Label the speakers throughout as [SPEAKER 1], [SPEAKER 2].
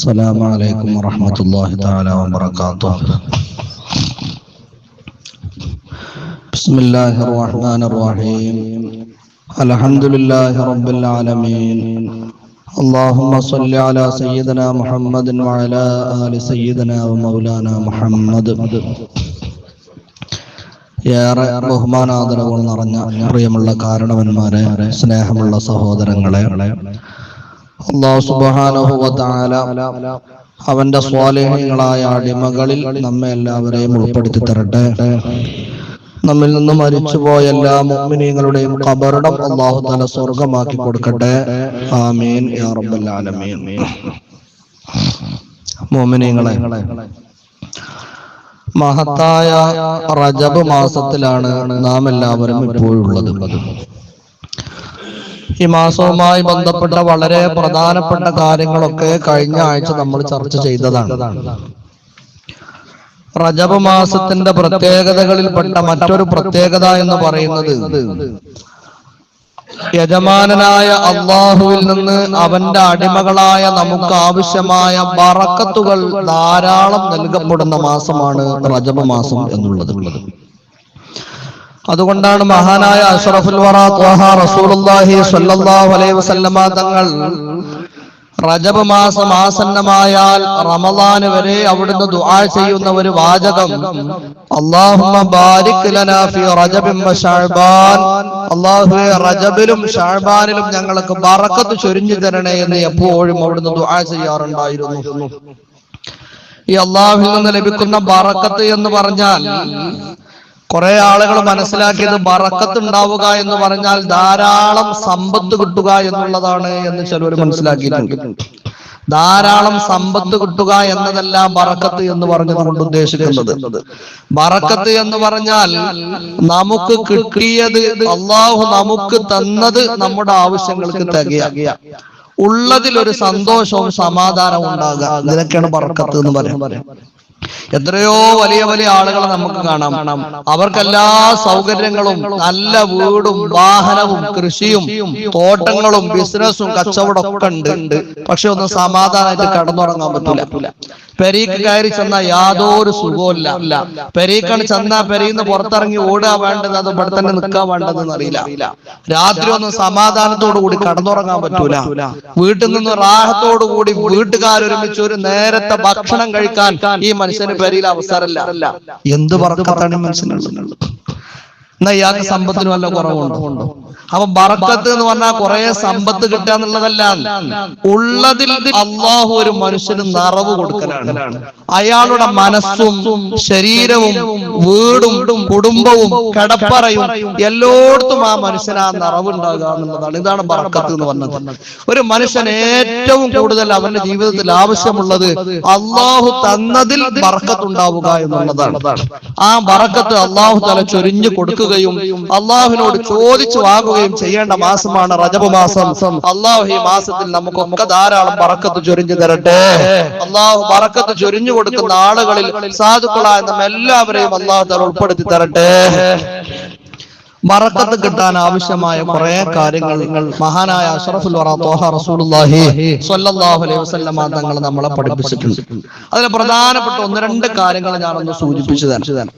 [SPEAKER 1] السلام عليكم ورحمة الله تعالى وبركاته بسم الله الرحمن الرحيم الحمد لله رب العالمين اللهم صل على سيدنا محمد وعلى آل سيدنا ومولانا محمد ഏറെ ബഹുമാനാദരവുകൾ നിറഞ്ഞ പ്രിയമുള്ള കാരണവന്മാരെ സ്നേഹമുള്ള സഹോദരങ്ങളെ അള്ളാഹു തആല അവന്റെ സ്വാലേഹങ്ങളായ അടിമകളിൽ നമ്മെ എല്ലാവരെയും ഉൾപ്പെടുത്തി തരട്ടെ. നമ്മിൽ നിന്ന് മരിച്ചുപോയ എല്ലാ മുഅ്മിനീങ്ങളുടെയും ഖബറടം അള്ളാഹു തആല സ്വർഗമാക്കി കൊടുക്കട്ടെ. ആമീൻ മുഅ്മിനീങ്ങളെ മഹത്തായ റജബ് മാസത്തിലാണ് നാം എല്ലാവരും ഇപ്പോഴുള്ളത് ഈ മാസവുമായി ബന്ധപ്പെട്ട വളരെ പ്രധാനപ്പെട്ട കാര്യങ്ങളൊക്കെ കഴിഞ്ഞ ആഴ്ച നമ്മൾ ചർച്ച ചെയ്തതാണ്. റജബ് മാസത്തിന്റെ പ്രത്യേകതകളിൽപ്പെട്ട മറ്റൊരു പ്രത്യേകത എന്ന് പറയുന്നത് യജമാനനായ അള്ളാഹുവിൽ നിന്ന് അവന്റെ അടിമകളായ നമുക്ക് ആവശ്യമായ ബറക്കത്തുകൾ ധാരാളം നൽകപ്പെടുന്ന മാസമാണ് റജബ് മാസം എന്നുള്ളത്. അതുകൊണ്ടാണ് മഹാനായ അഷ്റഫുൽ റസൂലുള്ളാഹി അലൈഹി വസല്ലമ തങ്ങൾ റജബ് മാസം ആസന്നമായാൽ റമദാന് വരെ അവിടുന്ന് ദുആ ചെയ്യുന്ന ഒരു വാചകം. അല്ലാഹുമ്മ ബാരിക് ലനാ ഫീ റജബിൻ ശഅബാൻ അല്ലാഹുവേ റജബിലും ശഅബാനിലും ഞങ്ങൾക്ക് ബറക്കത്ത് ചൊരിഞ്ഞു തരണേ എന്ന് എപ്പോഴും അവിടുന്ന് ദുആ ചെയ്യാറുണ്ടായിരുന്നു. ഈ അള്ളാഹുവിൽ നിന്ന് ലഭിക്കുന്ന ബറക്കത്ത് എന്ന് പറഞ്ഞാൽ കുറെ ആളുകൾ മനസ്സിലാക്കിയത് ബറക്കത്ത് ഉണ്ടാവുക എന്ന് പറഞ്ഞാൽ ധാരാളം സമ്പത്ത് കിട്ടുക എന്നുള്ളതാണ് എന്ന് ചിലർ മനസ്സിലാക്കിയിട്ടുണ്ട്. ധാരാളം സമ്പത്ത് കിട്ടുക എന്നതല്ല ബറക്കത്ത് എന്ന് പറഞ്ഞത് കൊണ്ട് ഉദ്ദേശിക്കുന്നത്. ബറക്കത്ത് എന്ന് പറഞ്ഞാൽ നമുക്ക് കിട്ടിയത് അള്ളാഹു നമുക്ക് തന്നത് നമ്മുടെ ആവശ്യങ്ങൾക്ക് തികയാകിയ ഉള്ളതിൽ ഒരു സന്തോഷവും സമാധാനവും ഉണ്ടാകുക. ഇതിനൊക്കെയാണ് ബറക്കത്ത് എന്ന് പറയാം. എത്രയോ വലിയ വലിയ ആളുകളെ നമുക്ക് കാണാം. അവർക്കെല്ലാ സൗകര്യങ്ങളും നല്ല വീടും വാഹനവും കൃഷിയും തോട്ടങ്ങളും ബിസിനസ്സും കച്ചവടം ഒക്കെ ഉണ്ട്. പക്ഷെ ഒന്ന് സമാധാനമായിട്ട് കടന്നുറങ്ങാൻ പറ്റില്ല പെരീക്ക് കയറി ചെന്ന യാതൊരു സുഖവുമില്ല. പെരീക്കാണ് ചെന്ന പെരീന്ന് പുറത്തിറങ്ങി ഓടുക വേണ്ടത് അത് ഇവിടെ തന്നെ നിൽക്കാൻ വേണ്ടതെന്ന് അറിയില്ല. രാത്രി ഒന്നും സമാധാനത്തോടു കൂടി കടന്നുറങ്ങാൻ പറ്റൂല. വീട്ടിൽ നിന്ന് റാഹത്തോടു കൂടി വീട്ടുകാരൊരുമിച്ച് ഒരു നേരത്തെ ഭക്ഷണം കഴിക്കാൻ ഈ മനുഷ്യന് പെരിയിൽ അവസരമില്ല. എന്ത് പറക്കത്താണ് മനുഷ്യനുള്ളത്? എന്നാ ഇയാൾക്ക് സമ്പത്തിന് വല്ല കുറവുണ്ടോ? അപ്പൊ ബറക്കത്ത് എന്ന് പറഞ്ഞാൽ കുറെ സമ്പത്ത് കിട്ടുക എന്നുള്ളതല്ല. ഉള്ളതിൽ അള്ളാഹു ഒരു മനുഷ്യന് നിറവ് കൊടുക്കലാണ്. അയാളുടെ മനസ്സും ശരീരവും വീടും കുടുംബവും കിടപ്പറയും എല്ലായിടത്തും ആ മനുഷ്യന് ആ നിറവ് ഉണ്ടാകുക എന്നുള്ളതാണ്. ഇതാണ് ബറക്കത്ത് എന്ന് പറഞ്ഞത്. ഒരു മനുഷ്യൻ ഏറ്റവും കൂടുതൽ അവന്റെ ജീവിതത്തിൽ ആവശ്യമുള്ളത് അള്ളാഹു തന്നതിൽ ബറക്കത്ത് ഉണ്ടാവുക എന്നുള്ളതാണ്. ആ ബറക്കത്ത് അള്ളാഹു തല ചൊരിഞ്ഞു കൊടുക്കുകയും അള്ളാഹുവിനോട് ചോദിച്ചു വാങ്ങുകയും ചെയ്യേണ്ട മാസമാണ് റജബ് മാസം. അള്ളാഹു ഈ മാസത്തിൽ നമുക്കൊക്കെ ധാരാളം പറക്കത്ത് ചൊരിഞ്ഞു തരട്ടെ. അള്ളാഹു പറക്കത്ത് ചൊരിഞ്ഞു കൊടുക്കുന്ന ആളുകളിൽ സാധുക്കളായ നമ്മ എല്ലാവരെയും അള്ളാഹു തല ഉൾപ്പെടുത്തി തരട്ടെ. ബറക്കത്ത് കിട്ടാൻ ആവശ്യമായ കുറെ കാര്യങ്ങൾ നിങ്ങൾ മഹാനായ അഷറഫുൽ വസല്ലമ തങ്ങൾ നമ്മളെ പഠിപ്പിച്ചിട്ടുണ്ട്. അതിൽ പ്രധാനപ്പെട്ട ഒന്ന് രണ്ട് കാര്യങ്ങൾ ഞാനൊന്ന് സൂചിപ്പിച്ചു തരാം.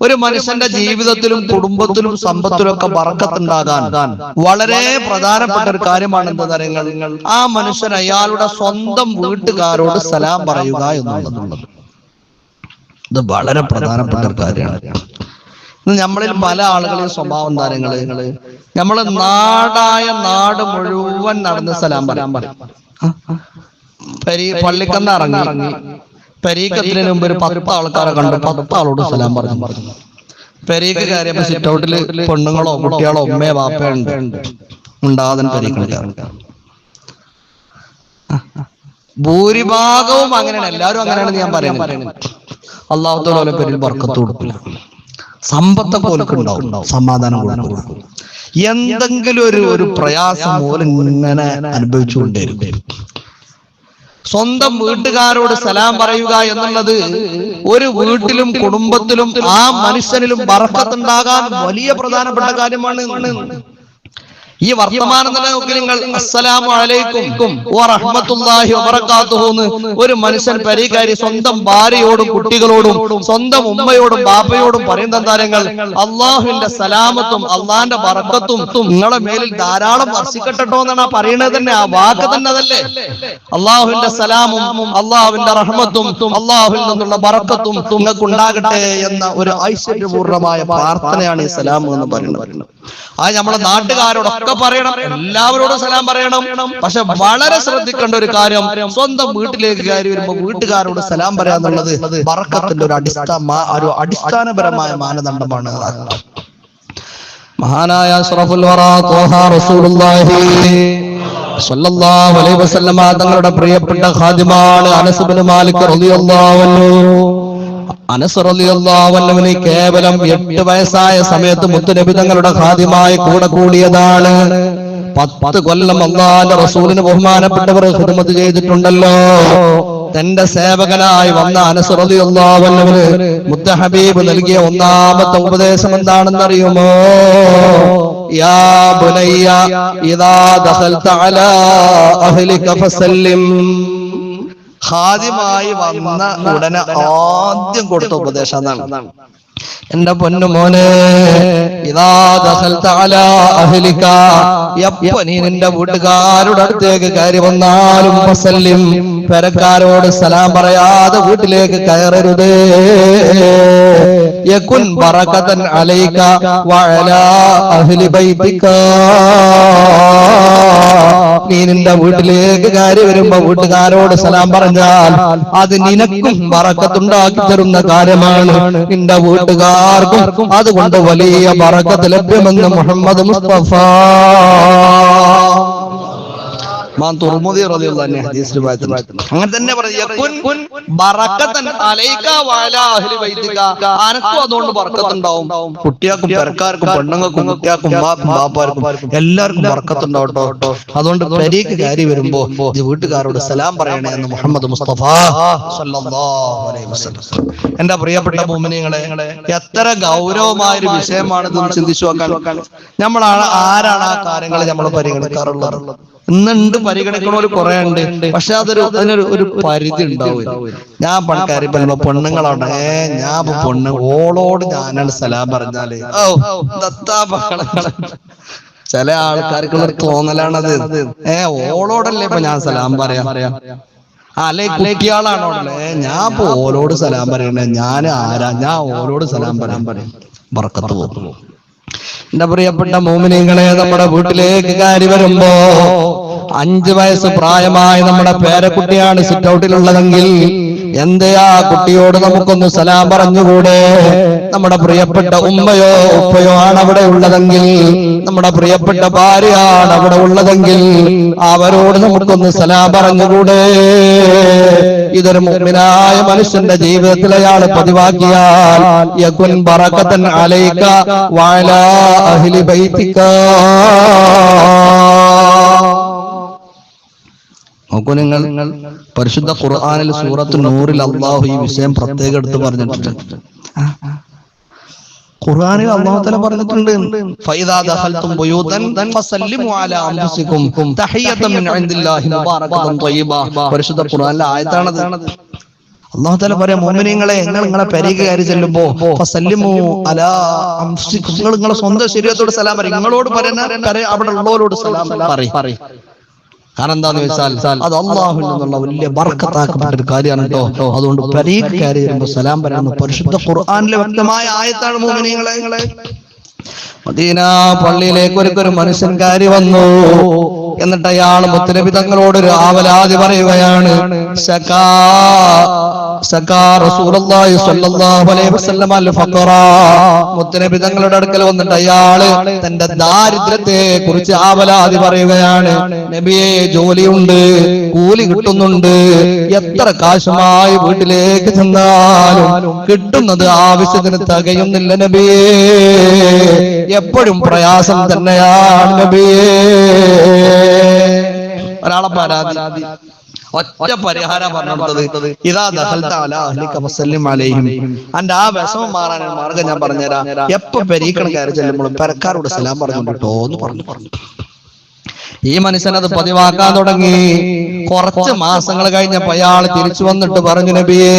[SPEAKER 1] ഒരു മനുഷ്യന്റെ ജീവിതത്തിലും കുടുംബത്തിലും സമ്പത്തിലും ഒക്കെ വറക്കത്തുണ്ടാകാൻ വളരെ പ്രധാനപ്പെട്ട ഒരു കാര്യമാണ് എന്താ നിങ്ങൾ ആ മനുഷ്യൻ അയാളുടെ സ്വന്തം വീട്ടുകാരോട് സലാം പറയുക എന്നുള്ളത് ഇത് വളരെ പ്രധാനപ്പെട്ട ഒരു കാര്യമാണ്. നമ്മളിൽ പല ആളുകളെയും സ്വഭാവം താരങ്ങൾ നമ്മൾ നാടായ നാട് മുഴുവൻ നടന്ന് സലാം പറയാൻ പറയും പരി പള്ളിക്കന്ന് ഇറങ്ങി. പരീക്കത്തിന് മുമ്പ് ഒരു പത്ത് ആൾക്കാരെ കണ്ടു. പത്ത് ആളോട് സലാം പറഞ്ഞു. പറഞ്ഞു. പെരീക്ക് കയറിയപ്പോ സിറ്റ് ഔട്ടിൽ പെണ്ണുങ്ങളോ കുട്ടികളോ ഉമ്മയോ വാപ്പയോ ഉണ്ട്. ഉണ്ടാകുന്ന പെരീക്കൾ ഭൂരിഭാഗവും അങ്ങനെയാണ്. എല്ലാവരും അങ്ങനെയാണ് ഞാൻ പറയുന്നത്. അള്ളാഹുത്തോലെ പേരിൽ ബർക്കത്ത് കൊടുക്കില്ല. സമ്പത്തൊക്കെ ഉണ്ടാവും സമാധാനം കൊടുക്കും. എന്തെങ്കിലും ഒരു ഒരു പ്രയാസം പോലും ഇങ്ങനെ അനുഭവിച്ചുകൊണ്ടേയിരിക്കും. സ്വന്തം വീട്ടുകാരോട് സലാം പറയുക എന്നുള്ളത് ഒരു വീട്ടിലും കുടുംബത്തിലും ആ മനുഷ്യനിലും ബർക്കത്തുണ്ടാകാൻ വലിയ പ്രധാനപ്പെട്ട കാര്യമാണ്. ഈ വർത്തമാനം തന്നെ നിങ്ങൾ അസ്സലാമു അലൈക്കും ഒരു മനുഷ്യൻ പരികാരി സ്വന്തം ഭാര്യയോടും കുട്ടികളോടും സ്വന്തം ഉമ്മയോടും ബാപ്പയോടും പറയുന്ന താരങ്ങൾ അള്ളാഹുവിന്റെ സലാമത്തും അള്ളാന്റെ ബറക്കത്തും നിങ്ങളെ മേലിൽ ധാരാളം വർഷിക്കട്ടോ എന്നാണ് ആ പറയുന്നത് തന്നെ ആ വാക്ക് തന്നെ അതല്ലേ? അള്ളാഹുവിന്റെ സലാമും അള്ളാഹുവിന്റെ റഹ്മത്തും അള്ളാഹുവിൽ നിന്നുള്ള ബറക്കത്തും നിങ്ങൾക്ക് ഉണ്ടാകട്ടെ എന്ന ഒരു ഐശ്വര്യപൂർണമായ പ്രാർത്ഥനയാണ് ഈ സലാം എന്ന് പറയുന്നത്. അത് നമ്മളെ നാട്ടുകാരോടൊക്കെ പറയണം. എല്ലാവരോടും സലാം പറയണം. പക്ഷെ വളരെ ശ്രദ്ധിക്കേണ്ട ഒരു കാര്യം സ്വന്തം വീട്ടിലേക്ക് കയറി വരുമ്പോ വീട്ടുകാരോട് സലാം പറയാന്നുള്ളത് ബറക്കത്തിന്റെ ഒരു അടിസ്ഥാന ഒരു അടിസ്ഥാനപരമായ മാനദണ്ഡമാണ്. മഹാനായ അഷ്റഫുൽ റസൂലുള്ളാഹി അലൈഹി വസല്ലമ തങ്ങളുടെ പ്രിയപ്പെട്ട ഖാദിമാണ് അനസ് ഇബ്നു മാലിക് റളിയല്ലാഹു അൻഹു. അനസ് റളിയല്ലാഹു അൻഹുവിന് കേവലം എട്ട് വയസ്സായ സമയത്ത് മുത്തുനബി തങ്ങളുടെ ഖാദിമായി കൂടെ കൂടിയതാണ്. പത്ത് കൊല്ലം അള്ളാന്റെ റസൂലിന് ബഹുമാനപ്പെട്ടവർ ഹിദ്മത്ത് ചെയ്തിട്ടുണ്ടല്ലോ. തന്റെ സേവകനായി വന്ന അനസ് മുത്തഹബീബ് നൽകിയ ഒന്നാമത്തെ ഉപദേശം എന്താണെന്നറിയുമോ? യാ ബുനയ്യ ഇദാ ദഖൽത അലാ അഹ്ലിക ഫസല്ലിം. ഖാദിമായി വന്ന ഉടനെ ആദ്യം കൊടുത്ത ഉപദേശം അതാണ്. എന്റെ പൊന്നു മോനെ ഇതാ എപ്പോ നീ നിന്റെ വീട്ടുകാരുടെ അടുത്തേക്ക് കയറി വന്നാലും വസല്ലിം പെരക്കാരോട് സലാം പറയാതെ വീട്ടിലേക്ക് കയറരുത്. യകുൻ ബറകതൻ അലൈക വഅലാ അഹ്ലി ബൈതിക. നിന്റെ വീട്ടിലേക്ക് കയറി വരുമ്പോ വീട്ടുകാരോട് സലാം പറഞ്ഞാൽ അത് നിനക്കും വറക്കത്തുണ്ടാക്കി തരുന്ന കാര്യമാണ്. നിന്റെ വീട്ടുകാർക്കും അതുകൊണ്ട് വലിയ വറക്കത്ത് ലഭ്യമെന്ന് മുഹമ്മദ് മുസ്തഫ മാൻ തുറമുദി റളിയല്ലാഹു അൻഹു ഹദീസിൽ വായിച്ചിട്ടുണ്ട്. അങ്ങനെ തന്നെ അനക്കും അതുകൊണ്ട് ബറക്കത്തുണ്ടാവും. കുട്ടിയാക്കും പെരക്കാർക്കും പെണ്ണുങ്ങൾക്കും കുട്ടിയാക്കും ഉമ്മാക്കും ബാപ്പാർക്കും എല്ലാവർക്കും ബറക്കത്തുണ്ടാവും കേട്ടോ അതുകൊണ്ട് പരീക്ക് കയറി വരുമ്പോ വീട്ടുകാരോട് സലാം പറയണേ എന്ന് മുഹമ്മദ് മുസ്തഫ എന്റെ പ്രിയപ്പെട്ട ഭൂമിനിങ്ങളെ എത്ര ഗൗരവമായ ഒരു വിഷയമാണ് ഇത് ചിന്തിച്ചു നോക്കാൻ നമ്മളാണ് ആരാണ് ആ കാര്യങ്ങൾ നമ്മൾ പരിഗണിക്കാറുള്ളത്? ഇന്നുണ്ട് പരിഗണിക്കണവര് കുറെ ഉണ്ട്. പക്ഷെ അതൊരു അതിനൊരു ഒരു പരിധി ഉണ്ടാവില്ല ഞാൻ പണക്കാരി പറയുമ്പോ പെണ്ണുങ്ങളാണ്. ഏ ഞാൻ പെണ്ണ് ഓളോട് ഞാനാണ് സലാം പറഞ്ഞാൽ. ഓ ദത്താ. ചില ആൾക്കാർക്കുള്ള ഒരു തോന്നലാണത്. ഏ ഓളോടല്ലേ ഇപ്പൊ ഞാൻ സലാം പറയാ? അല്ലെ കുട്ടിയാളാണോ ഏ ഞാൻ ഇപ്പൊ ഓലോട് സലാം പറയണേ. ഞാൻ ആരാ? ഞാൻ ഓലോട് സലാം പറയാൻ പറയും ബർക്കത്ത് പോകും. എന്റെ പ്രിയപ്പെട്ട മോമിനികളെ നമ്മുടെ വീട്ടിലേക്ക് കയറി വരുമ്പോ അഞ്ചു വയസ്സ് പ്രായമായ നമ്മുടെ പേരക്കുട്ടിയാണ് സിറ്റ് ഔട്ടിലുള്ളതെങ്കിൽ എന്തെയാ കുട്ടിയോട് നമുക്കൊന്ന് സലാം പറഞ്ഞുകൂടെ? നമ്മുടെ പ്രിയപ്പെട്ട ഉമ്മയോ ഉപ്പയോ ആണ് അവിടെ ഉള്ളതെങ്കിൽ നമ്മുടെ പ്രിയപ്പെട്ട ഭാര്യയാണ് അവിടെ ഉള്ളതെങ്കിൽ അവരോട് നമുക്കൊന്ന് സലാം പറഞ്ഞുകൂടെ? ഇതൊരു മുമ്പിനായ മനുഷ്യന്റെ ജീവിതത്തിൽ അയാൾ പതിവാക്കിയാൽ യകുൻ ബറക്കത്തൻ അഹ്ലി ബൈതിക. നോക്കൂ നിങ്ങൾ പരിശുദ്ധ ഖുർആാനിൽ സൂറത്ത് നൂറിൽ അള്ളാഹു ഈ വിഷയം പ്രത്യേകം എടുത്ത് പറഞ്ഞിട്ടുണ്ട്. ഖുർആനിൽ അള്ളാഹു തആല പറഞ്ഞിട്ടുണ്ട്. ഫൈദാ ദഖൽതും ബുയൂതൻ ഫസല്ലിമു അലാ അൻഫുസികും തഹിയതൻ മിൻ ഇൻദില്ലാഹി മുബാറകതൻ ത്വയ്യിബ പരിശുദ്ധ ഖുർആനിലെ ആയത്താണത്. അള്ളാഹു തആല പറയാം മോമിനിങ്ങളെ നിങ്ങൾ നിങ്ങളെ പെരീക്ക് കയറി ചെല്ലുമ്പോ ഫസല്ലിമു അലാ അൻഫുസികും നിങ്ങൾ നിങ്ങളെ സ്വന്തം ശരീരത്തോട് സലാം പറയും. നിങ്ങളോട് പറയുന്ന അവിടെ ഉള്ളവരോട് സലാം പറയും. കാരണം എന്താന്ന് വെച്ചാൽ അത് അള്ളാഹു നിന്നുള്ള വലിയ ബർക്കത്താക്കപ്പെട്ട ഒരു കാര്യമാണ് കേട്ടോ. അതുകൊണ്ട് പരീക്ക് കയറി സലാം പറയുന്ന. പരിശുദ്ധ ഖുർആാനിലെ വ്യക്തമായ ആയത്താണ് മോമിനികളെ മദീന പള്ളിയിലേക്ക് ഒരു മനുഷ്യൻ കയറി വന്നു. എന്നിട്ട് അയാൾ മുത്തനബി തങ്ങളോട് ഒരു ആവലാതി പറയുകയാണ് ശകാ റസൂലുള്ളാഹി സ്വല്ലല്ലാഹു അലൈഹി വസല്ലം അൽ ഫഖറ. മുത്തനബി തങ്ങളുടെ അടുക്കൽ വന്നിട്ട് അയാൾ തന്റെ ദാരിദ്ര്യത്തെ കുറിച്ച് ആവലാതി പറയുകയാണ്. നബിയെ ജോലിയുണ്ട് കൂലി കിട്ടുന്നുണ്ട്. എത്ര കാശുമായി വീട്ടിലേക്ക് ചെന്നാലും കിട്ടുന്നത് ആവശ്യത്തിന് തകയുന്നില്ല നബിയെ. എപ്പോഴും പ്രയാസം തന്നെയാണ് നബിയേ. ഒരാളെ പരാതി. ഒറ്റ പരിഹാരം പറഞ്ഞത് ഇതാ ദഹൽത്താലും അന്റെ ആ വിഷമം മാറാൻ മാർഗം ഞാൻ പറഞ്ഞുതരാം. എപ്പോ പെരീക്കണം കയറി ചെല്ലുമ്പോഴും പെരക്കാരോട് സലാം പറഞ്ഞു കേട്ടോ എന്ന് പറഞ്ഞു പറഞ്ഞു ഈ മനുഷ്യനത് പതിവാക്കാൻ തുടങ്ങി. കുറച്ച് മാസങ്ങൾ കഴിഞ്ഞപ്പോ അയാൾ തിരിച്ചു വന്നിട്ട് പറഞ്ഞു നബിയേ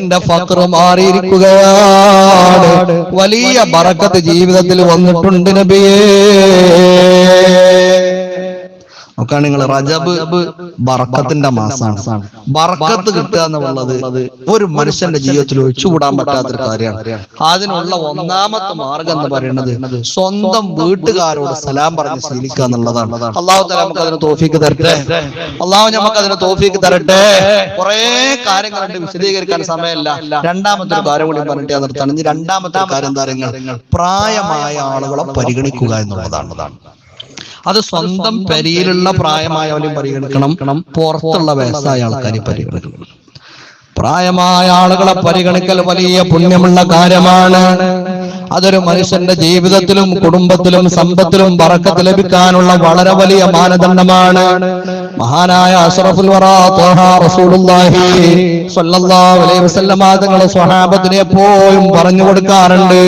[SPEAKER 1] എന്റെ ഫക്ര മാറിയിരിക്കുകയാണ്. വലിയ ബറക്കത്ത് ജീവിതത്തിൽ വന്നിട്ടുണ്ട് നബിയേ. നോക്കാൻ നിങ്ങൾ റജബ് ബറക്കത്തിന്റെ മാസമാണ് ബറക്കത്ത് കിട്ടുക എന്നുള്ളത് ഒരു മനുഷ്യന്റെ ജീവിതത്തിൽ ഒഴിച്ചുകൂടാൻ പറ്റാത്തൊരു കാര്യമാണ്. അതിനുള്ള ഒന്നാമത്തെ മാർഗം എന്ന് പറയുന്നത് സ്വന്തം വീട്ടുകാരോട് സലാം പറഞ്ഞ് ശീലിക്കുക എന്നുള്ളതാണ്. അള്ളാഹു തല നമുക്ക് അതിന് തോഫിക്ക് തരട്ടെ? അള്ളാഹു നമുക്ക് അതിന് തോഫിക്ക് തരട്ടെ? കുറെ കാര്യങ്ങളുണ്ട്. വിശദീകരിക്കാൻ സമയമില്ല. രണ്ടാമത്തെ ഒരു കാര്യം കൂടി പറഞ്ഞിട്ട് ഞാൻ നിർത്താണ് ഇനി രണ്ടാമത്തെ കാര്യം താരങ്ങൾ പ്രായമായ ആളുകളെ പരിഗണിക്കുക എന്നുള്ളതാണ്. അത് സ്വന്തം പെരിയിലുള്ള പ്രായമായവരും പരിഗണിക്കണം. പുറത്തുള്ള വയസ്സായ ആൾക്കാരെ പരിഗണിക്കണം. പ്രായമായ ആളുകളെ പരിഗണിക്കൽ വലിയ പുണ്യമുള്ള കാര്യമാണ്. അതൊരു മനുഷ്യന്റെ ജീവിതത്തിലും കുടുംബത്തിലും സമ്പത്തിലും വറക്കത്ത് ലഭിക്കാനുള്ള വളരെ വലിയ മാനദണ്ഡമാണ് മഹാനായ അഷറഫുൽ തങ്ങളെ സ്വഹാബത്തിനെ എപ്പോഴും പറഞ്ഞു കൊടുക്കാറുണ്ട്.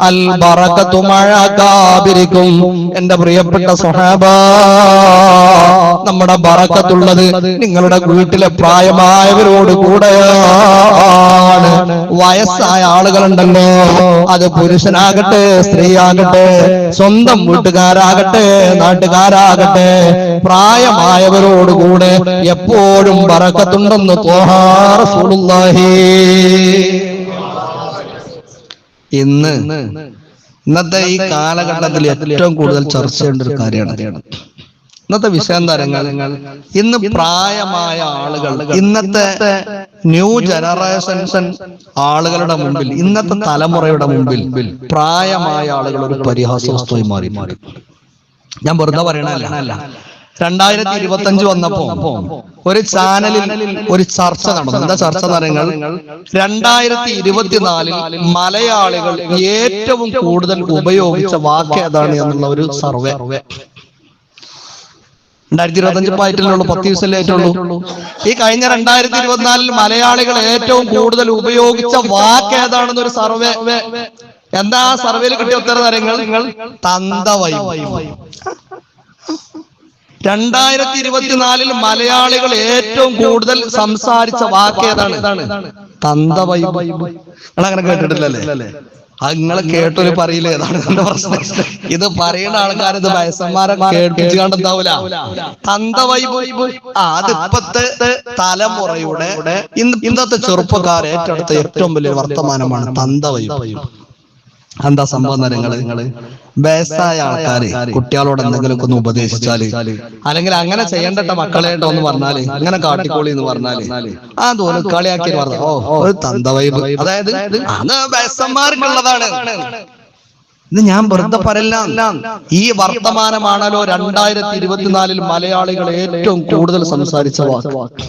[SPEAKER 1] അൽ ബറക്കത്തു മഴകാബിരിക്കും എന്റെ പ്രിയപ്പെട്ട സ്വഹാബ നമ്മുടെ ബറക്കത്തുള്ളത് നിങ്ങളുടെ വീട്ടിലെ പ്രായമായവരോട് കൂടെയാണ്. വയസ്സായ ആളുകളുണ്ടല്ലോ. അത് പുരുഷനാകട്ടെ സ്ത്രീയാകട്ടെ സ്വന്തം വീട്ടുകാരാകട്ടെ നാട്ടുകാരാകട്ടെ പ്രായമായവരോട് കൂടെ എപ്പോഴും ബറക്കത്തുണ്ടെന്ന് തോഹാറസൂലുള്ളാഹി ഇന്ന് ഇന്നത്തെ ഈ കാലഘട്ടത്തിൽ ഏറ്റവും കൂടുതൽ ചർച്ച ചെയ്യേണ്ട ഒരു കാര്യമാണ്. ഇന്നത്തെ വിഷയം തരങ്ങൾ ഇന്ന് പ്രായമായ ആളുകൾ ഇന്നത്തെ ന്യൂ ജനറേഷൻസൺ ആളുകളുടെ മുമ്പിൽ ഇന്നത്തെ തലമുറയുടെ മുമ്പിൽ പ്രായമായ ആളുകൾ ഒരു പരിഹാസ വസ്തുവായി മാറി മാറി ഞാൻ വെറുതെ പറയണല്ല രണ്ടായിരത്തി ഇരുപത്തി അഞ്ച് വന്നപ്പോ ഒരു ചാനലിൽ ഒരു ചർച്ച നടന്നു. എന്താ ചർച്ച നരങ്ങൾ രണ്ടായിരത്തി ഇരുപത്തിനാലിൽ മലയാളികൾ ഏറ്റവും കൂടുതൽ ഉപയോഗിച്ച വാക്ക് ഏതാണ് എന്നുള്ള ഒരു സർവേ. രണ്ടായിരത്തി ഇരുപത്തഞ്ച് ആയിട്ടില്ലുള്ളൂ പത്ത് ദിവസമല്ലേ ആയിട്ടുള്ളൂ ഈ കഴിഞ്ഞ രണ്ടായിരത്തി ഇരുപത്തിനാലിൽ മലയാളികൾ ഏറ്റവും കൂടുതൽ ഉപയോഗിച്ച വാക്ക് ഏതാണെന്ന് ഒരു സർവേ എന്താ ആ സർവേയിൽ കിട്ടിയ ഉത്തര തരങ്ങൾ നിങ്ങൾ തന്തവൈ രണ്ടായിരത്തി ഇരുപത്തിനാലിൽ മലയാളികൾ ഏറ്റവും കൂടുതൽ സംസാരിച്ച വാക്ക് ഏതാണ്? തന്തവൈ നിങ്ങൾ അങ്ങനെ കേട്ടിട്ടില്ലല്ലേ? നിങ്ങൾ കേട്ടൊരു പറയില്ല? ഏതാണ് പ്രശ്നം. ഇത് പറയുന്ന ആൾക്കാർ ഇത് വയസ്സന്മാരെ കേൾപ്പിച്ചു തന്ത വൈബ്. ആ അത് ഇപ്പത്തെ തലമുറയുടെ ഇന്നത്തെ ചെറുപ്പക്കാർ ഏറ്റെടുത്ത ഏറ്റവും വലിയ വർത്തമാനമാണ് തന്തവൈ എന്താ സംഭവം നിങ്ങൾ വയസ്സായ ആൾക്കാര് കുട്ടികളോട് എന്തെങ്കിലുമൊക്കെ ഒന്ന് ഉപദേശിച്ചാൽ അല്ലെങ്കിൽ അങ്ങനെ ചെയ്യണ്ടട്ട മക്കളെ എന്ന് പറഞ്ഞാൽ അങ്ങനെ കാട്ടിക്കോളി എന്ന് പറഞ്ഞാൽ ആ തോന്നി കളിയാക്കി പറഞ്ഞു ഓ ഒരു തന്തവൈബ് അതായത് അത് വയസ്സന്മാർക്കുള്ളതാണ്. ഇത് ഞാൻ വെറുതെ പറയില്ല. ഈ വർത്തമാനമാണല്ലോ രണ്ടായിരത്തി ഇരുപത്തിനാലിൽ മലയാളികൾ ഏറ്റവും കൂടുതൽ സംസാരിച്ച വാക്ക്.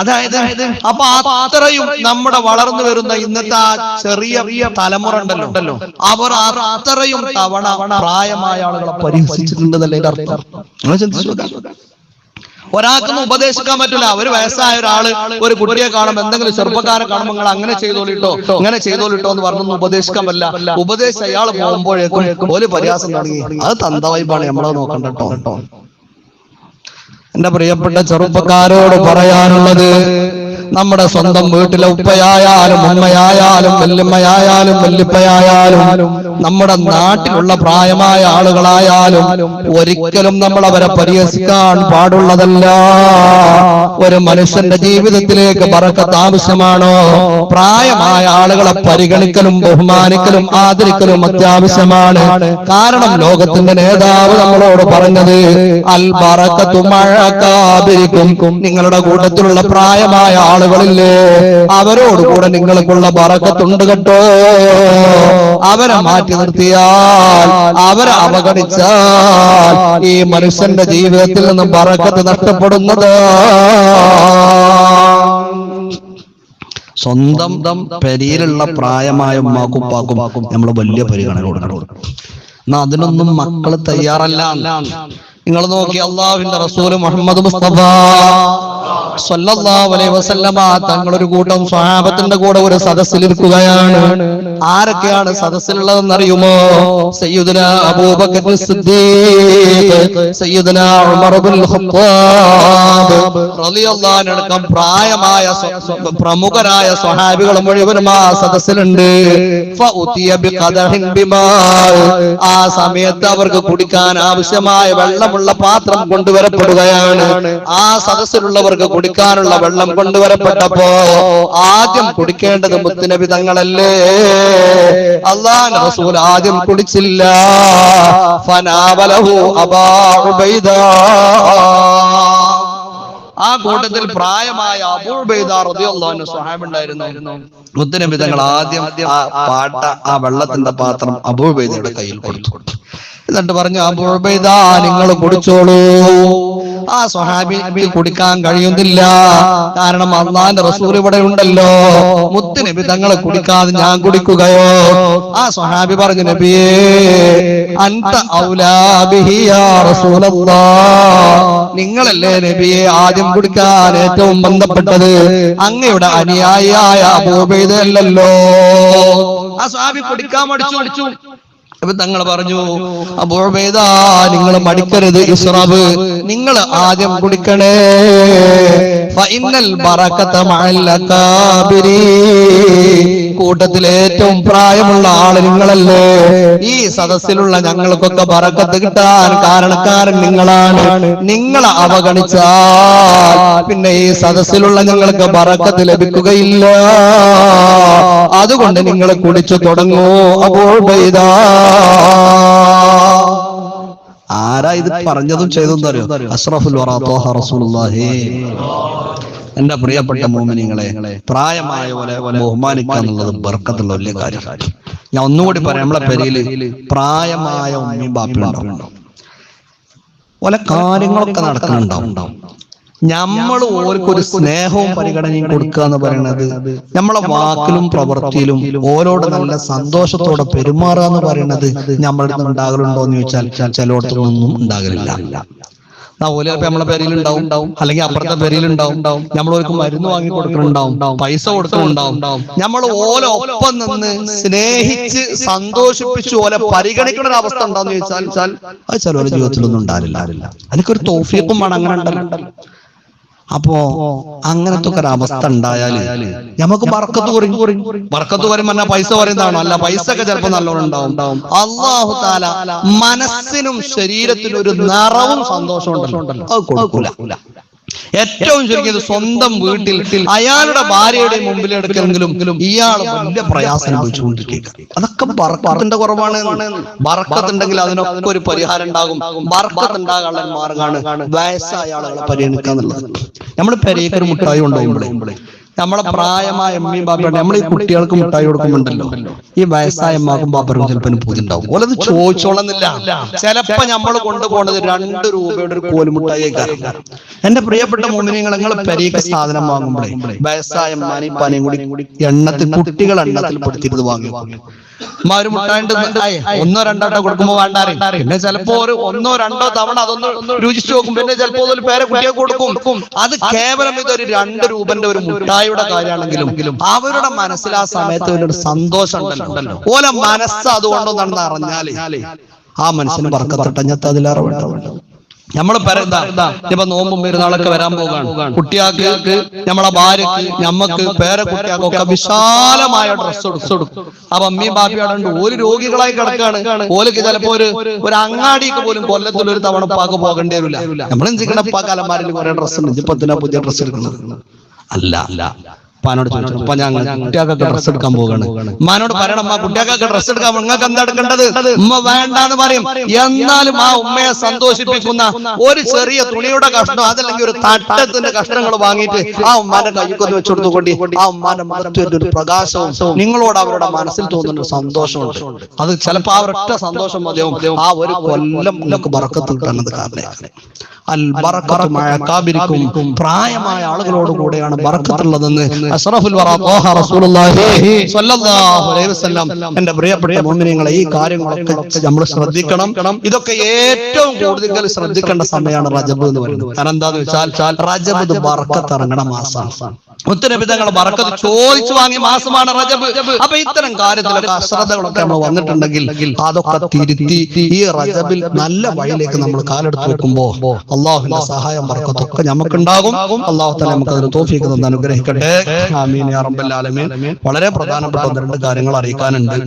[SPEAKER 1] അതായത് അപ്പൊ അത്രയും നമ്മുടെ വളർന്നു വരുന്ന ഇന്നത്തെ ആ ചെറിയ തലമുറ ഉണ്ടല്ലോ. അവർ അത്രയും തവണ പ്രായമായ ആളുകളെ പരിഹസിച്ചിട്ടുണ്ടെന്നല്ലേ അർത്ഥം. നിങ്ങൾ ചിന്തിച്ചു. ഒരാൾക്കൊന്നും ഉപദേശിക്കാൻ പറ്റില്ല. ഒരു വയസ്സായ ഒരാൾ ഒരു കുട്ടിയെ കാണുമ്പോ എന്തെങ്കിലും ചെറുപ്പക്കാരെ കാണുമ്പോൾ നിങ്ങൾ അങ്ങനെ ചെയ്തോളിട്ടോ. ഇങ്ങനെ ചെയ്തോളിട്ടോ എന്ന് പറഞ്ഞൊന്നും ഉപദേശിക്കാൻ പറ്റില്ല ഉപദേശം അയാൾ പോകുമ്പോഴേക്കും ഒരു പരിഹാസം തുടങ്ങി. അത് തന്തവൈബാണ് നമ്മളെ നോക്കണ്ടോ കേട്ടോ എന്റെ പ്രിയപ്പെട്ട ചെറുപ്പക്കാരോട് പറയാനുള്ളത് നമ്മുടെ സ്വന്തം വീട്ടിലെ ഉപ്പയായാലും ഉമ്മയായാലും വല്യമ്മയായാലും വല്യപ്പയായാലും നമ്മുടെ നാട്ടിലുള്ള പ്രായമായ ആളുകളായാലും ഒരിക്കലും നമ്മൾ അവരെ പരിഹസിക്കാൻ പാടുള്ളതല്ല. ഒരു മനുഷ്യന്റെ ജീവിതത്തിലേക്ക് പറക്കത്ത് ആവശ്യമാണോ? പ്രായമായ ആളുകളെ പരിഗണിക്കലും ബഹുമാനിക്കലും ആദരിക്കലും അത്യാവശ്യമാണ്. കാരണം ലോകത്തിന്റെ നേതാവ് നമ്മളോട് പറഞ്ഞത് അൽ ബറക്കത്തു മഴക്കാതിരിക്കും. നിങ്ങളുടെ കൂട്ടത്തിലുള്ള പ്രായമായ ആളുകളില്ലേ? അവരോടുകൂടെ നിങ്ങൾക്കുള്ള പറക്കത്തുണ്ട് കേട്ടോ. അവരെ മാറ്റി നിർത്തിയാൽ അവരെ അവഗണിച്ചാൽ ഈ മനുഷ്യന്റെ ജീവിതത്തിൽ നിന്നും പറക്കത്ത് നഷ്ടപ്പെടുന്നത്. സ്വന്തം പെരിയിലുള്ള പ്രായമായ ഉമ്മാക്കും ഉപ്പാക്കും നമ്മൾ വലിയ പരിഗണന കൊടുക്കണം. എന്നാ അതിനൊന്നും മക്കൾ തയ്യാറല്ല. നിങ്ങൾ നോക്കി അള്ളാഹുവിന്റെ റസൂൽ മുഹമ്മദ് മുസ്തഫ തങ്ങളൊരു കൂട്ടം സ്വഹാബത്തിന്റെ കൂടെ ഒരു സദസ്സിലിരിക്കുകയാണ് ആരൊക്കെയാണ് സദസ്സിലുള്ളതെന്ന് അറിയുമോ സയ്യുദന അബൂബക്കർ സയ്യിദുന പ്രായമായ പ്രമുഖരായ സ്വഹാബികൾ മുഴുവനും ആ സദസ്സിലുണ്ട്. ആ സമയത്ത് അവർക്ക് കുടിക്കാൻ ആവശ്യമായ വെള്ളമുള്ള പാത്രം കൊണ്ടുവരപ്പെടുകയാണ്. ആ സദസ്സിലുള്ളവർക്ക് കുടിക്കാനുള്ള വെള്ളം കൊണ്ടുവരപ്പെട്ടപ്പോ ആദ്യം കുടിക്കേണ്ടത് മുത്തുനബി തങ്ങളല്ലേ അള്ളാൻ റസൂൽ ആദ്യം കുടിച്ചില്ല. ഫനാവലഹു ഉബൈദ. ആ കൂട്ടത്തിൽ പ്രായമായ മുത്തനബി തങ്ങൾ ആദ്യം ആ പാട്ട ആ വെള്ളത്തിന്റെ പാത്രം അബൂബൈദയുടെ കയ്യിൽ കൊടുത്തു. എന്നിട്ട് പറഞ്ഞു അബൂബൈദ നിങ്ങൾ കുടിച്ചോളൂ. ആ സ്വഹാബിക്ക് കുടിക്കാൻ കഴിയുന്നില്ല. കാരണം അള്ളാന്റെ റസൂൽ ഇവിടെ ഉണ്ടല്ലോ മുത്തിന് തങ്ങളെ കുടിക്കാതെ ഞാൻ കുടിക്കുകയോ? ആ സ്വഹാബി പറഞ്ഞു നബിയേ റസൂലല്ലാഹ് നിങ്ങളല്ലേ നബിയെ ആദ്യം കുടിക്കാൻ ഏറ്റവും ബന്ധപ്പെട്ടത്? അങ്ങയുടെ അനുയായിയായ അബൂബൈദല്ലല്ലോ ആ സ്വാമി കുടിക്കാൻ മടിച്ചു. മടിച്ചു. അപ്പൊ തങ്ങൾ പറഞ്ഞു അപ്പോഴേതാ നിങ്ങൾ മടിക്കരുത് ഇസ്രാബ് നിങ്ങൾ ആദ്യം കുടിക്കണേ. ഫൈനൽ മഅൽ അകാബിരി കൂട്ടത്തിൽ ഏറ്റവും പ്രായമുള്ള ആൾ നിങ്ങളല്ലേ? ഈ സദസ്സിലുള്ള ഞങ്ങൾക്കൊക്കെ പറക്കത്ത് കിട്ടാൻ കാരണക്കാരൻ നിങ്ങളാണ്. നിങ്ങളെ അവഗണിച്ചാൽ പിന്നെ ഈ സദസ്സിലുള്ള ഞങ്ങൾക്ക് പറക്കത്ത് ലഭിക്കുകയില്ല. അതുകൊണ്ട് നിങ്ങൾ കുടിച്ചു തുടങ്ങൂ. അപ്പോൾ പെയ്താ ആരാ ഇത് പറഞ്ഞതും ചെയ്തതും അറിയോ? അഷ്റഫുൽ വറാ ത്വാഹ റസൂലുള്ളാഹി. എന്റെ പ്രിയപ്പെട്ട മോമിനിങ്ങളെ പ്രായമായ പോലെ ബഹുമാനിക്കുക എന്നുള്ളത് ബർക്കത്തുള്ള വലിയ കാര്യം. ഞാൻ ഒന്നുകൂടി പറയാം നമ്മളെ പെരിയിൽ പ്രായമായ ഉമ്മയും ബാപ്പിയും ഉണ്ടാവും. ഓലെ കാര്യങ്ങളൊക്കെ നടക്കുന്നുണ്ടാവും. നമ്മൾ ഓർക്കൊരു സ്നേഹവും പരിഗണനയും കൊടുക്കുക എന്ന് പറയുന്നത് നമ്മളെ വാക്കിലും പ്രവൃത്തിയിലും ഓരോട് നല്ല സന്തോഷത്തോടെ പെരുമാറുക എന്ന് പറയുന്നത് നമ്മളുടെ നിന്ന് ഉണ്ടാകലുണ്ടോ എന്ന് ചോദിച്ചാൽ ചിലയിടത്തൊന്നും ഉണ്ടാകലില്ല ആ ഓൽ ചിലപ്പോ നമ്മളെ പേരിലുണ്ടാവും. അല്ലെങ്കിൽ അപ്പുറത്തെ പേരിലുണ്ടാവും. നമ്മൾ ഓർക്ക് മരുന്ന് വാങ്ങി കൊടുക്കുന്നുണ്ടാവും പൈസ കൊടുക്കുന്നുണ്ടാവും നമ്മൾ ഓല ഒപ്പം നിന്ന് സ്നേഹിച്ച് സന്തോഷിപ്പിച്ച് ഓല പരിഗണിക്കുന്ന ഒരു അവസ്ഥ ഉണ്ടാവും ചോദിച്ചാൽ അത് ചില ജീവിതത്തിലൊന്നും ഉണ്ടാവില്ല അതിലൊരു തോഫിയപ്പും വേണം അങ്ങനെ ഉണ്ടല്ലോ അപ്പോ അങ്ങനത്തെ ഒക്കെ ഒരു അവസ്ഥ ഉണ്ടായാൽ നമുക്ക് ബർക്കത്ത് കുറയും. ബർക്കത്ത് കുറയും പറഞ്ഞാൽ പൈസ പറയുന്നതാണോ അല്ല പൈസ ഒക്കെ ചിലപ്പോ നല്ലോണം ഉണ്ടാവും. അള്ളാഹു താല മനസ്സിനും ശരീരത്തിനും ഒരു നിറവും സന്തോഷവും ഉണ്ടല്ലോ അത് കൊടുക്കൂല. ഏറ്റവും ചുരുക്കിയത് സ്വന്തം വീട്ടിൽ അയാളുടെ ഭാര്യയുടെ മുമ്പിൽ എടുക്കെങ്കിലും ഇയാൾ വലിയ പ്രയാസം അനുഭവിച്ചുകൊണ്ടിരിക്കുക. അതൊക്കെ ബർക്കത്തിന്റെ കുറവാണ്. ബർക്കത്തുണ്ടെങ്കിൽ അതിനൊക്കെ ഒരു പരിഹാരം ഉണ്ടാകും. ബർക്കത്ത് ഉണ്ടാകാനുള്ള മാർഗമാണ് വയസ്സായ ആളുകളെ പരിഗണിക്കുക എന്നുള്ളത് നമ്മൾ പെരേക്കൊരു മുട്ടായി ഉണ്ടാകുമ്പോഴേ നമ്മളെ പ്രായമായ അമ്മയും ബാപ്പയും നമ്മൾ ഈ കുട്ടികൾക്ക് മുട്ടായി കൊടുക്കുന്നുണ്ടല്ലോ. ഈ വയസ്സായ എമ്മാക്കും ബാബറും ചിലപ്പോൾ പൂജ ഉണ്ടാവും ഓലത് ചോദിച്ചോളന്നില്ല. ചിലപ്പോ നമ്മൾ കൊണ്ടുപോകുന്നത് രണ്ട് രൂപയുടെ ഒരു കോലുമുട്ടായി കാരണം എന്റെ പ്രിയപ്പെട്ട മോമിനിങ്ങൾ നിങ്ങൾ പെരീക്ക് സാധനം വാങ്ങുമ്പോഴേ വയസ്സായ അമ്മാനെയും പനയും കൂടി എണ്ണത്തിൽ കുട്ടികൾ എണ്ണത്തിൽ പെടുത്തിയിട്ട് വാങ്ങി. ഒരു മുട്ടായിട്ട് ഒന്നോ രണ്ടോ വട്ടം കൊടുക്കുമ്പോ വേണ്ടാറേ പിന്നെ ചിലപ്പോ ഒരു ഒന്നോ രണ്ടോ തവണ അതൊന്ന് രുചിച്ചു നോക്കും. പിന്നെ ചിലപ്പോ ഒരു പേരെ കുട്ടിയെ കൊടുക്കും. അത് കേവലം ഇതൊരു രണ്ട് രൂപന്റെ ഒരു മുട്ടായിയുടെ കാര്യമാണെങ്കിലും അവരുടെ മനസ്സിൽ ആ സമയത്ത് ഒരു സന്തോഷം ഉണ്ടല്ലോ. ഓല മനസ്സ് അതുകൊണ്ടൊന്നാണെന്ന് അറിഞ്ഞാൽ ആ മനസ്സിന് പറക്കത്തട്ടഞ്ഞത്ത് അതിലേറെ വേണ്ട നമ്മൾ പെരന്താ ഇപ്പൊ നോമ്പും പെരുന്നാളൊക്കെ വരാൻ പോകാണ് കുട്ടിയാൾക്ക് നമ്മളെ ഭാര്യക്ക് ഞമ്മക്ക് പേരെ കുട്ടിയാക്കൊക്കെ വിശാലമായ ഡ്രസ്സ് കൊടുക്കും. അപ്പൊ അമ്മയും ബാപ്പിയാടുണ്ട് ഒരു രോഗികളായി കിടക്കാണ്. ഓലക്ക് ചിലപ്പോ ഒരു ഒരു അങ്ങാടിക്ക് പോലും കൊല്ലത്തിൽ ഒരു തവണ പാക്ക് പോകേണ്ടി വരില്ല. നമ്മൾ എന്ത് പാക്ക് അലമാരിൽ കുറെ ഡ്രസ്സ് ഉണ്ട്. ഇപ്പൊ പുതിയ ഡ്രസ്സ് എടുക്കുന്നത്? അല്ല അല്ല. പാനോട് ചോദിച്ചു അപ്പൊ ഞങ്ങൾ കുട്ടികൾക്കൊക്കെ ഡ്രസ്സ് എടുക്കാൻ പോകാണ് മാനോട് പറയണം അമ്മ കുട്ടികൾക്കൊക്കെ ഡ്രസ്സ് എടുക്കാൻ നിങ്ങൾക്ക് എന്താ എടുക്കേണ്ടത് ഉമ്മ വേണ്ടാന്ന് പറയും. എന്നാലും ആ ഉമ്മയെ സന്തോഷിപ്പിക്കുന്ന ഒരു ചെറിയ തുണിയുടെ കഷ്ണം അതല്ലെങ്കിൽ ഒരു തട്ടത്തിന്റെ കഷ്ണങ്ങൾ വാങ്ങിയിട്ട് ആ ഉമ്മാന്റെ കൈക്കൊന്ന് വെച്ചു കൊടുത്തുകൊണ്ട് ആ ഉമ്മാന്റെ മറ്റൊരു പ്രകാശവും നിങ്ങളോട് അവരുടെ മനസ്സിൽ തോന്നുന്ന ഒരു സന്തോഷമുണ്ട്. അത് ചിലപ്പോ ആ സന്തോഷം മതിയാവും. ആ ഒരു കൊല്ലം നിങ്ങൾക്ക് ബറക്കത്ത് കിട്ടുന്നത് കാരണം. അൽ ബറക്കത്ത് മഴക്കാബിരിക്കും പ്രായമായ ആളുകളോട് കൂടെയാണ് ബറക്കത്തുള്ളതെന്ന് അഷ്റഫുൽ എന്റെ പ്രിയപ്പെട്ട മുഅ്മിനീങ്ങളെ ഈ കാര്യങ്ങളൊക്കെ നമ്മൾ ശ്രദ്ധിക്കണം. ഇതൊക്കെ ഏറ്റവും കൂടുതൽ ശ്രദ്ധിക്കേണ്ട സമയമാണ് റജബ് എന്ന് പറയുന്നത്. കാരണം എന്താന്ന് വെച്ചാൽ റജബ് ഇത് ബർക്കത്ത് ഇറങ്ങണ മാസമാണ് മുത്തനബി മറക്കത് ചോദിച്ചു വാങ്ങിയ മാസമാണ് റജബ്. അപ്പൊ ഇത്തരം കാര്യത്തിലൊക്കെ അശ്രദ്ധകളൊക്കെ നമ്മൾ വന്നിട്ടുണ്ടെങ്കിൽ അതൊക്കെ തിരുത്തി ഈ റജബിൽ നല്ല വഴിയിലേക്ക് നമ്മൾ കാലെടുത്ത് വെക്കുമ്പോ അള്ളാഹുവിന്റെ സഹായം മറക്കത്തൊക്കെ നമുക്കുണ്ടാകും. അള്ളാഹു തന്നെ നമുക്ക് അതിന് തോഫിക്ക് തന്ന് അനുഗ്രഹിക്കട്ടെ. ആമീൻ വളരെ പ്രധാനപ്പെട്ട രണ്ട് കാര്യങ്ങൾ അറിയിക്കാനുണ്ട്.